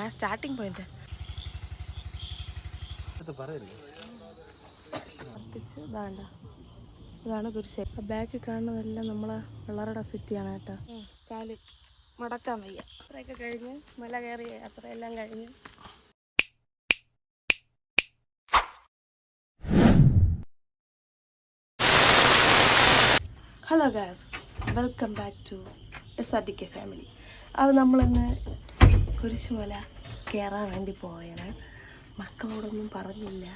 ആ starting point കത്തിച്ച് ഇതാണ്ട. ഇതാണ് കുരിശ്. ബാക്കിൽ കാണുന്നതെല്ലാം നമ്മളെ പിള്ളേരുടെ സിറ്റിയാണ് കേട്ടോ. കാൽ മടക്കാൻ വയ്യ. അത്രയൊക്കെ കഴിഞ്ഞ് മല കയറി അത്രയെല്ലാം കഴിഞ്ഞ്. Hello guys welcome back to S R D K family അത് നമ്മളിന്ന് കുരിശുമല കയറാൻ വേണ്ടി പോയാണ് മക്കളോടൊന്നും പറഞ്ഞില്ല.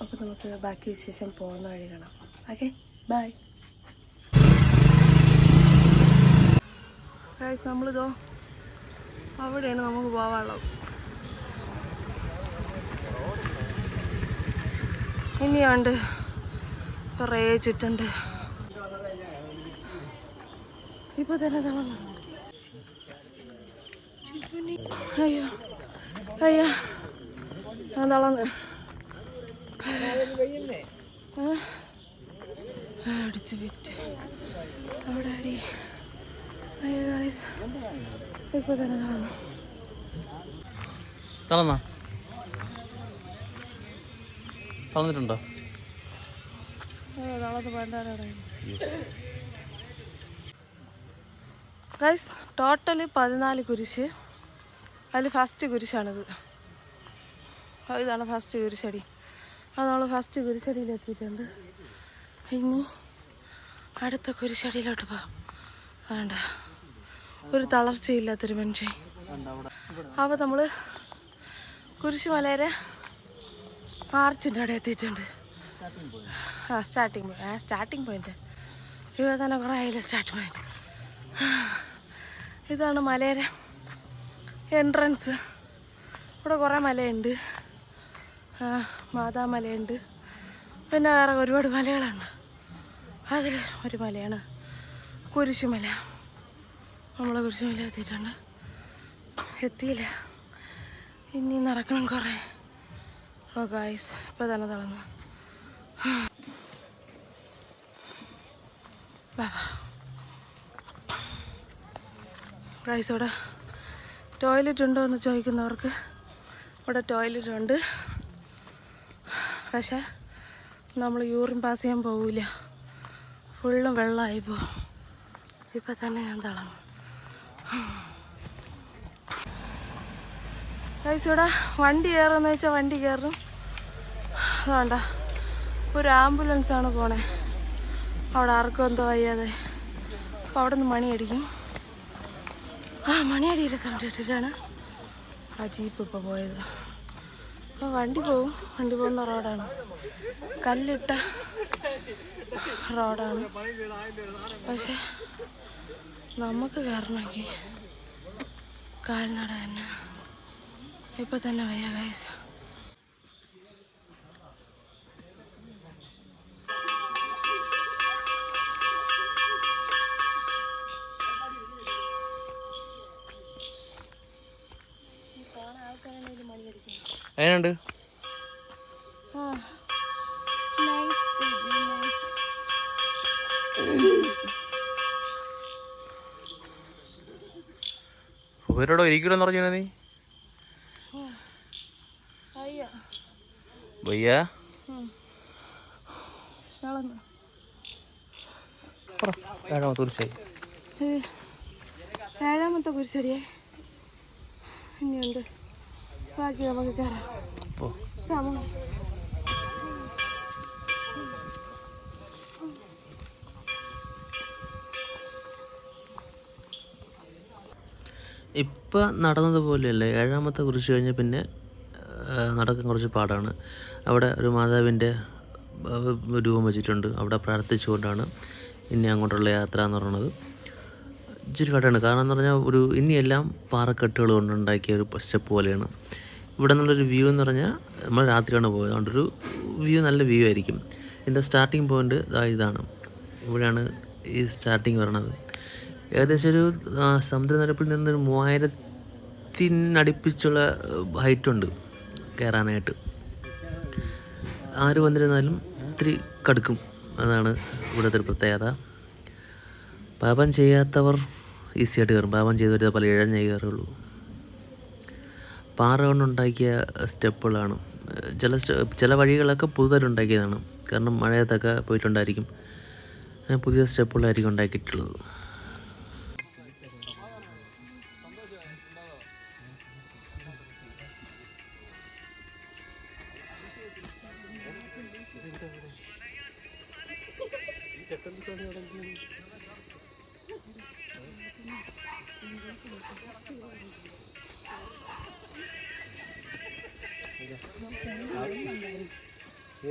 അപ്പോൾ നമുക്ക് ബാക്കി വിശേഷം പോകുന്ന വഴി കാണാം. ഓക്കെ ബായ് നമ്മളിതോ അവിടെയാണ് നമുക്ക് പോവാനുള്ളത്. ഇനിയുണ്ട് കുറേ ചുറ്റുണ്ട്. ഇപ്പോൾ തന്നെ തളർന്നു അയ്യോ അയ്യോ. ആ. അടിച്ച് വിറ്റ്. അവിടെ അടി. അയ്യോ ഇപ്പൊ തന്നെ നടന്നു. തളന്നാ ഗൈസ് ടോട്ടൽ പതിനാല് കുരിശ്. അതിൽ ഫസ്റ്റ് കുരിശാണിത്. ഇതാണ് ഫസ്റ്റ് കുരിശടി. അത് നമ്മൾ ഫസ്റ്റ് കുരിശടിയിൽ എത്തിയിട്ടുണ്ട് ഇനി അടുത്ത കുരിശടിയിലോട്ട് പോകാം. വേണ്ട. ഒരു തളർച്ചയില്ലാത്തൊരു മനുഷ്യൻ. അപ്പോൾ നമ്മൾ കുരിശുമലയുടെ മാർച്ചിന്റെ അവിടെ എത്തിയിട്ടുണ്ട്. ആ സ്റ്റാർട്ടിങ് പോയിന്റ് ആ സ്റ്റാർട്ടിങ് പോയിന്റ് ഇവിടെ തന്നെ കുറേ ആയില്ല സ്റ്റാർട്ടിങ് പോയിന്റ് ഇതാണ് മലയുടെ എൻട്രൻസ് ഇവിടെ കുറേ മലയുണ്ട്. മാതാമലയുണ്ട് പിന്നെ വേറെ ഒരുപാട് മലകളുണ്ട് അതിൽ ഒരു മലയാണ്. കുരിശുമല. നമ്മൾ കുരിശുമല എത്തിയിട്ടുണ്ട്. എത്തിയില്ല. ഇനി നടക്കണം കുറേ. ഓ ഗായ്സ് ഇപ്പോൾ തന്നെ തളർന്നു ഗായ്സ് ഇവിടെ ടോയ്ലറ്റ് ഉണ്ടോ എന്ന് ചോദിക്കുന്നവർക്ക് ഇവിടെ ടോയ്ലറ്റ് ഉണ്ട്. പക്ഷേ നമ്മൾ യൂറിൻ പാസ് ചെയ്യാൻ പോവില്ല ഫുള്ളും വെള്ളമായി പോകും ഇപ്പം തന്നെ ഞാൻ തളർന്നു. ഗൈസ് ഇവിടെ വണ്ടി കയറുമെന്ന് വെച്ചാൽ വണ്ടി കയറും അതുകൊണ്ട ഒരു ആംബുലൻസ് ആണ് പോണേ. അവിടെ ആർക്കും എന്തോ വയ്യാതെ. അപ്പോൾ അവിടെ നിന്ന് മണി അടിക്കും. ആ മണി അടിയുടെ സൗണ്ട് കേട്ടിട്ടാണ്. ആ ജീപ്പ് ഇപ്പോൾ പോയത്. അപ്പോൾ വണ്ടി പോവും. വണ്ടി പോകുന്ന റോഡാണ്. കല്ലിട്ട റോഡാണ്. പക്ഷെ നമുക്ക് കയറണമെങ്കിൽ കാൽനട തന്നെ. ഇപ്പൊ തന്നെ വയ്യ ഗൈസ് എങ്ങനെയുണ്ട്? ഇവരോടോ ഇരിക്കൂലെന്ന് പറഞ്ഞു നീ? വയ്യ. ഏഴാമത്തെ കുറിച്ചായി ഏഴാമത്തെ കുരിശടിയെ. ഇനിയുണ്ട്. ബാക്കി നമുക്ക് കയറാം Come on. നടന്നതുപോലെയല്ല ഏഴാമത്തെ കുറിച്ച് കഴിഞ്ഞ് പിന്നെ നടക്കാൻ കുറച്ച് പാടാണ്. അവിടെ ഒരു മാതാവിന്റെ രൂപം വെച്ചിട്ടുണ്ട്. അവിടെ പ്രാർത്ഥിച്ചുകൊണ്ടാണ് ഇനി അങ്ങോട്ടുള്ള യാത്ര എന്ന് പറയുന്നത്. ഇച്ചിരി കടയാണ് കാരണം എന്ന് പറഞ്ഞാൽ ഒരു ഇനിയെല്ലാം പാറക്കെട്ടുകൾ കൊണ്ടുണ്ടാക്കിയ ഒരു സ്റ്റെപ്പ് പോലെയാണ്. ഇവിടെ നിന്നുള്ളൊരു വ്യൂ എന്ന് പറഞ്ഞാൽ നമ്മൾ രാത്രിയാണ് പോയത്. അതുകൊണ്ടൊരു വ്യൂ നല്ല വ്യൂ ആയിരിക്കും. ഇതിന്റെ സ്റ്റാർട്ടിങ് പോയിന്റ് ഇതാണ്. ഇവിടെയാണ് ഈ സ്റ്റാർട്ടിങ് വരണത്. ഏകദേശം ഒരു സമുദ്രനിരപ്പിൽ നിന്നൊരു മൂവായിരത്തിനടുപ്പിച്ചുള്ള ഹൈറ്റുണ്ട് കയറാനായിട്ട് ആര് വന്നിരുന്നാലും ഇത്തിരി കടുക്കും. അതാണ് ഇവിടുത്തെ ഒരു പ്രത്യേകത. പാപം ചെയ്യാത്തവർ ഈസിയായിട്ട് കയറും. പാപം ചെയ്തവർ പല ഇഴഞ്ഞേ കയറുള്ളൂ പാറ കൊണ്ടുണ്ടാക്കിയ സ്റ്റെപ്പുകളാണ്. ചില ചില വഴികളൊക്കെ പുതുതായിട്ട് ഉണ്ടാക്കിയതാണ് കാരണം മഴയത്തൊക്കെ പോയിട്ടുണ്ടായിരിക്കും. അങ്ങനെ പുതിയ സ്റ്റെപ്പുകളായിരിക്കും ഉണ്ടാക്കിയിട്ടുള്ളത്.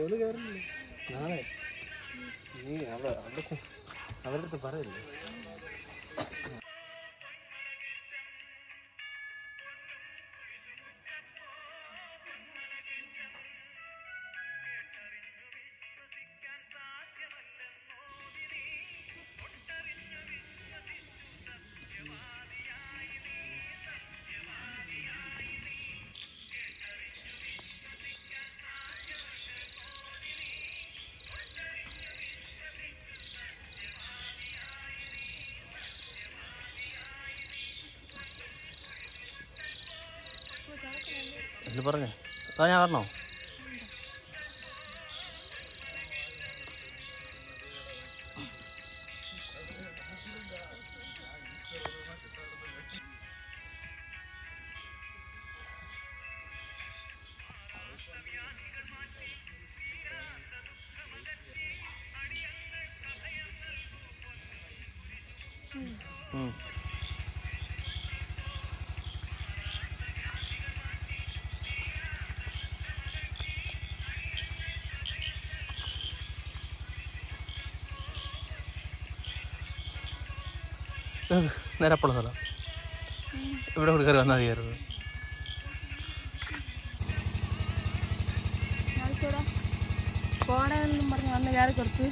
ഒന്ന് കയറില്ലേ നാളെ. നീ അവിടെ അവിടെ അവരുടെ അടുത്ത് പറയല്ലേ? എന്ന് പറഞ്ഞേ അതാ ഞാൻ പറഞ്ഞോ ഉം. നേരപ്പുള്ള സ്ഥലം. ഇവിടെ കൂടി കയറി വന്നാൽ മതിയായിരുന്നു. പറഞ്ഞ് വന്ന് കയറി കുറച്ച്.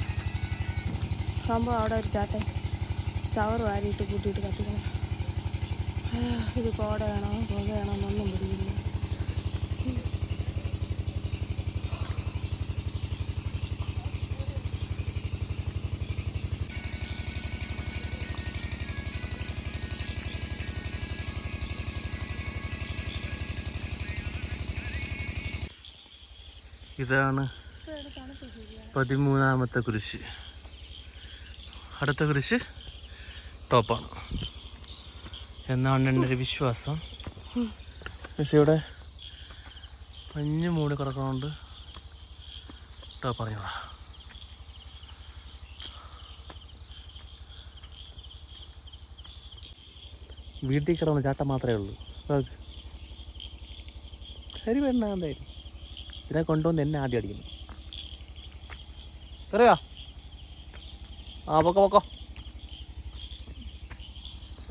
സംഭവം അവിടെ ഒരു ചാട്ടൻ ചവറ് വാരിയിട്ട് കൂട്ടിയിട്ട് കത്തിക്കണം. ഇത് കോടയാണോ പുകയാണോ എന്നൊന്നും പിടിക്കില്ല. ഇതാണ് പതിമൂന്നാമത്തെ കുരിശ് അടുത്ത കുരിശ് ടോപ്പാണ്. എന്നാണ് എന്റെ ഒരു വിശ്വാസം. പക്ഷേ ഇവിടെ മഞ്ഞ് മൂടി കിടക്കണോണ്ട് ടോപ്പ് അറിഞ്ഞോളാം വീട്ടിൽ കിടന്ന ചാട്ടം മാത്രമേ ഉള്ളൂ. നോക്ക് വരണ എന്തായാലും ഇതിനെ കൊണ്ടുവന്ന് എന്നെ ആദ്യം അടിക്കുന്നു. അറിയാ ആ പൊക്കോ പൊക്കോ.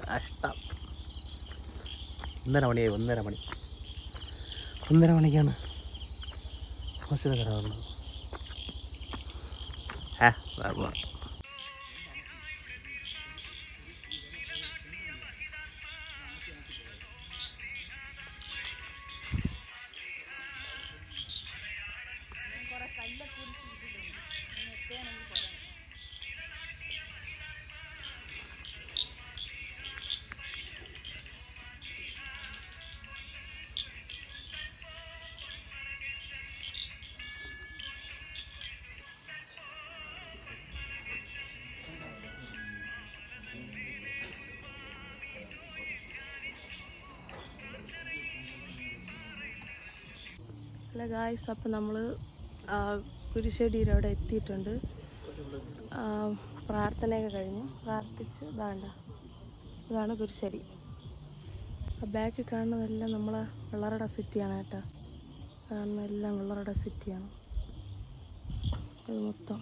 കഷ്ടം ഒന്നര മണിയായി ഒന്നര മണി. ഒന്നര മണിക്കാണ് ഹോസ്റ്റലിൽ കട വന്നത് ഹേ വാ, വാ. അല്ല ഗായ്സ് അപ്പോൾ നമ്മൾ കുരിശടിയുടെ അവിടെ എത്തിയിട്ടുണ്ട്. പ്രാർത്ഥനയൊക്കെ കഴിഞ്ഞു പ്രാർത്ഥിച്ച് ഇതാണ്ട. ഇതാണ് കുരിശടി. ആ ബാക്കിൽ കാണുന്നതെല്ലാം നമ്മളെ വെള്ളറട സിറ്റിയാണ് കേട്ടോ. കാണുന്നതെല്ലാം വെള്ളറട സിറ്റിയാണ്. അത് മൊത്തം.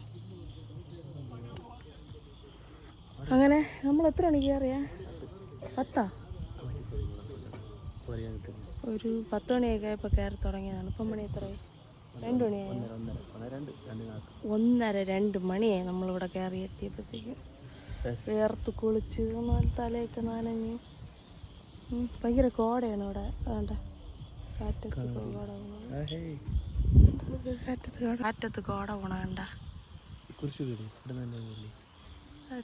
അങ്ങനെ നമ്മൾ എത്ര മണിക്ക് അറിയാം പത്താ. ഒരു പത്ത് മണിയൊക്കെ ആയപ്പോൾ കയറി തുടങ്ങിയതാണ്. ഇപ്പം മണി എത്രയായി? രണ്ട് മണിയായി? ഒന്നര രണ്ട് മണിയായി നമ്മളിവിടെ കയറി എത്തിയപ്പോഴത്തേക്ക്. വേർത്ത് കുളിച്ച് തലയൊക്കെ നനഞ്ഞു. ഭയങ്കര കോടയാണ് ഇവിടെ. അതുകൊണ്ട് കാറ്റത്ത് കോട കാറ്റത്ത് കോട കാറ്റത്ത് കോട പോണ കണ്ട?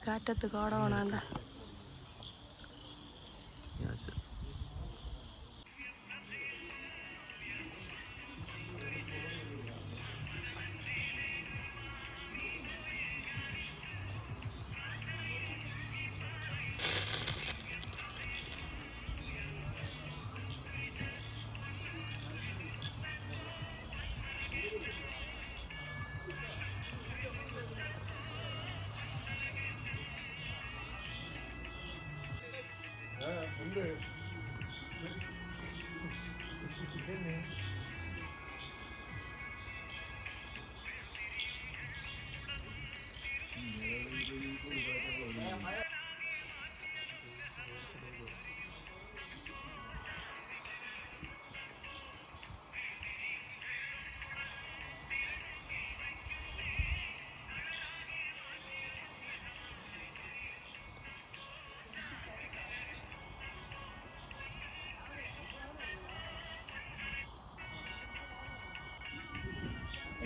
കാറ്റത്ത് കോട പോണ കണ്ട. হবে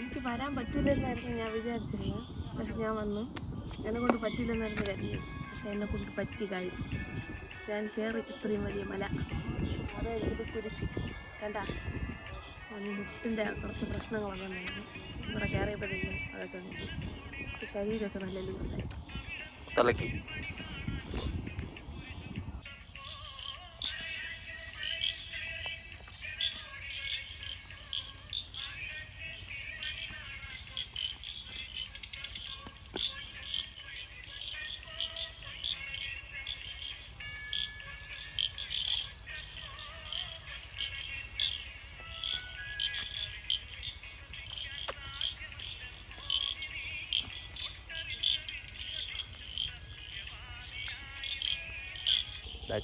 എനിക്ക് വരാൻ പറ്റില്ലെന്നായിരുന്നു ഞാൻ വിചാരിച്ചിരുന്നത്. പക്ഷെ ഞാൻ വന്നു. എന്നെ കൊണ്ട് പറ്റില്ലെന്നായിരുന്നു കരുതിയത് പക്ഷെ എന്നെ കൊണ്ട് പറ്റി കായി ഞാൻ കയറി ഇത്രയും വലിയ മല. അതായത് കുരിശി. കണ്ട? മുട്ടിന്റെ കുറച്ച് പ്രശ്നങ്ങളൊക്കെ ഉണ്ടായിരുന്നു. ഇവിടെ കയറിയപ്പോഴത്തേക്കും അതൊക്കെ ശരീരമൊക്കെ നല്ല ലൂസായി. തലയ്ക്ക്.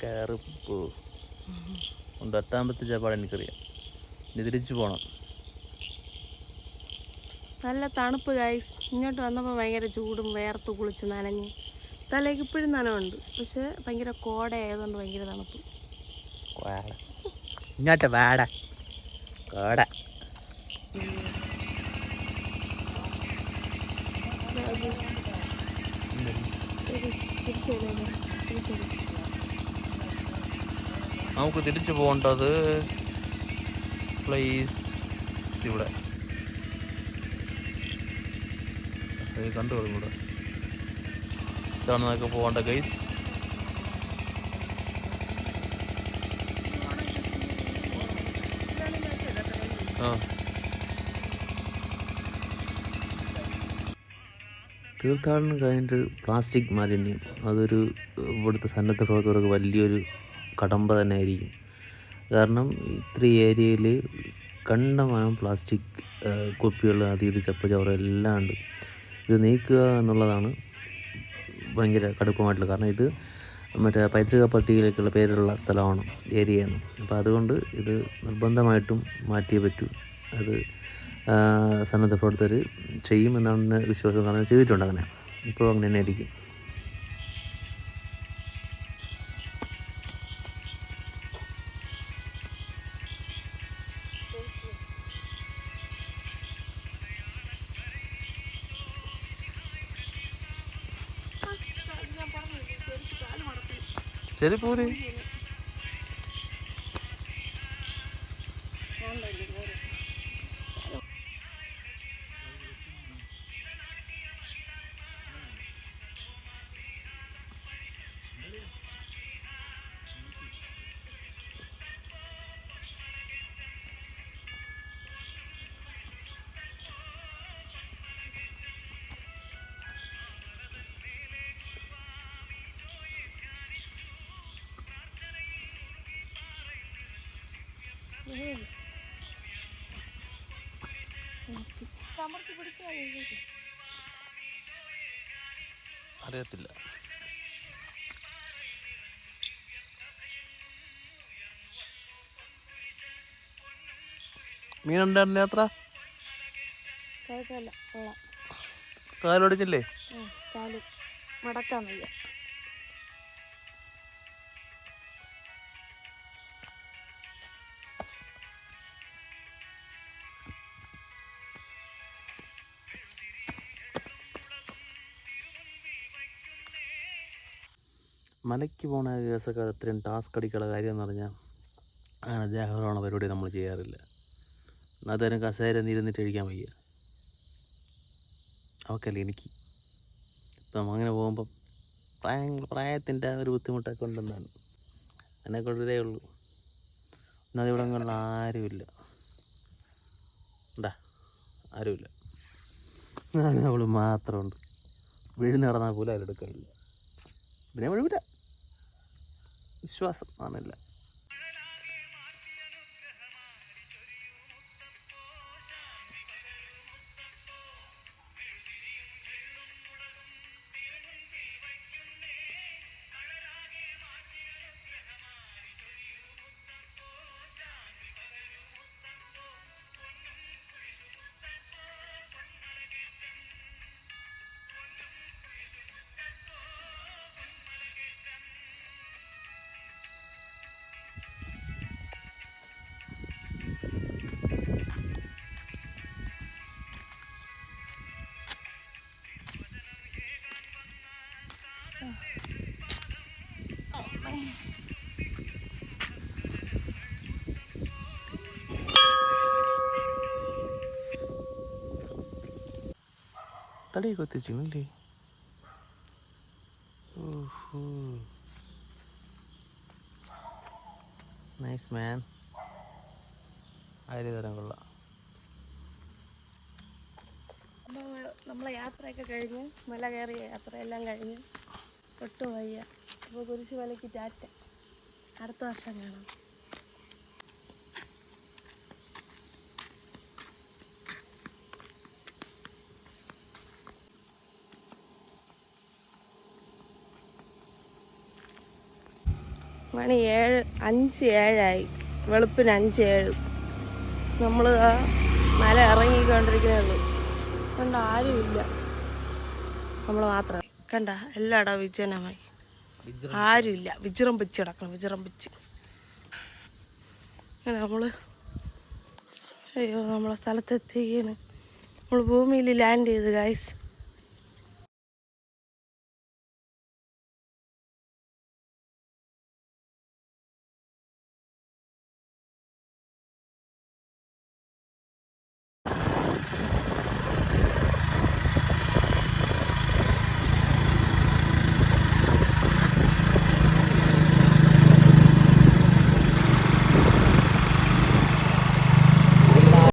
കയറി. പോ. കൊണ്ട് എട്ടാമ്പത്തെ പാടെ എനിക്കറിയാം. ഇനി തിരിച്ചു പോകണം നല്ല തണുപ്പ് ഗൈസ് ഇങ്ങോട്ട് വന്നപ്പോൾ ഭയങ്കര ചൂടും വേർത്ത് കുളിച്ച് നനഞ്ഞ്. തലേക്ക് ഇപ്പോഴും നനവുണ്ട്. പക്ഷെ ഭയങ്കര കോടയായതുകൊണ്ട് ഭയങ്കര തണുപ്പ്. ഇങ്ങോട്ട് വാട. കോട. നമുക്ക് തിരിച്ചു പോകേണ്ടത് പ്ലേസ് ഇവിടെ. ഇത് കണ്ടുകൊള്ളും ഇവിടെ. ഇതാണ് നമുക്ക് പോകേണ്ട ഗൈസ് തീർത്ഥാടനം കഴിഞ്ഞിട്ട് പ്ലാസ്റ്റിക് മാലിന്യം അതൊരു ഇവിടുത്തെ സന്നദ്ധ പ്രവർത്തകർക്ക് വലിയൊരു കടമ്പ തന്നെ ആയിരിക്കും. കാരണം ഇത്ര ഏരിയയിൽ കണ്ടമാനം പ്ലാസ്റ്റിക് കുപ്പികൾ അത് ഇത് ചപ്പചവറ് എല്ലാം ഉണ്ട്. ഇത് നീക്കുക എന്നുള്ളതാണ് ഭയങ്കര കടുപ്പമായിട്ടുള്ള കാരണം ഇത് മറ്റേ പൈതൃക പട്ടികയിലേക്കുള്ള പേരുള്ള സ്ഥലമാണ് ഏരിയയാണ്. അപ്പോൾ അതുകൊണ്ട് ഇത് നിർബന്ധമായിട്ടും മാറ്റിയേ പറ്റൂ. അത് സന്നദ്ധ പ്രവർത്തകർ ചെയ്യുമെന്നാണ് വിശ്വാസം. കാരണം ചെയ്തിട്ടുണ്ട് അങ്ങനെ. ഇപ്പോഴും അങ്ങനെ തന്നെ ആയിരിക്കും ശരി പോരെ അറിയത്തില്ല. മീനുണ്ടായിരുന്ന യാത്ര കാലോടിച്ചില്ലേ മടക്കാൻ വയ്യ. മലയ്ക്ക് പോണ കേസൊക്കെ അത്രയും ടാസ്ക് അടിക്കുള്ള കാര്യം എന്ന് പറഞ്ഞാൽ അങ്ങനെ ദേഹമാണ് പരിപാടി നമ്മൾ ചെയ്യാറില്ല. അന്നേരം കസേര ഇരുന്നിട്ട് കഴിക്കാൻ വയ്യ. അവക്കല്ല എനിക്ക്. ഇപ്പം അങ്ങനെ പോകുമ്പം പ്രായ പ്രായത്തിന്റെ ഒരു ബുദ്ധിമുട്ടൊക്കെ ഉണ്ടെന്നാണ്. എന്നെ ഒരു ഉള്ളൂ. എന്നാൽ ഇവിടെ അങ്ങനെയുള്ള ആരുമില്ല. ഉണ്ടാ ആരുമില്ല. ഞാൻ അവൾ മാത്രമുണ്ട്. വീഴുന്ന് നടന്നാൽ പോലും അവരെടുക്കാനില്ല പിന്നെ വിഴുവില്ല വിശ്വാസം ആണല്ല. തടിയൊക്കെ എത്തിച്ചു അല്ലേ നൈസ് മാൻ അരി തരം കൊള്ളാം നമ്മളെ യാത്രയൊക്കെ കഴിഞ്ഞ് മല കയറിയ യാത്രയെല്ലാം കഴിഞ്ഞ് ഒട്ടും വയ്യ അപ്പോൾ കുരിശ് മലയ്ക്ക് ടാറ്റ. അടുത്ത വർഷം കാണാം. മണി ഏഴ് അഞ്ച് ഏഴായി. വെളുപ്പിന് അഞ്ച് ഏഴ്. നമ്മൾ മല ഇറങ്ങിക്കൊണ്ടിരിക്കുന്നേ ഉള്ളൂ കണ്ട ആരുമില്ല നമ്മൾ മാത്രം. കണ്ട? എല്ലായിടവും വിജനമായി. ആരുമില്ല വിജൃംഭിച്ച് കിടക്കണം. വിജൃംഭിച്ച് അങ്ങനെ നമ്മൾ അയ്യോ നമ്മളെ സ്ഥലത്തെത്തിയാണ് നമ്മൾ ഭൂമിയിൽ ലാൻഡ് ചെയ്ത് ഗായ്സ്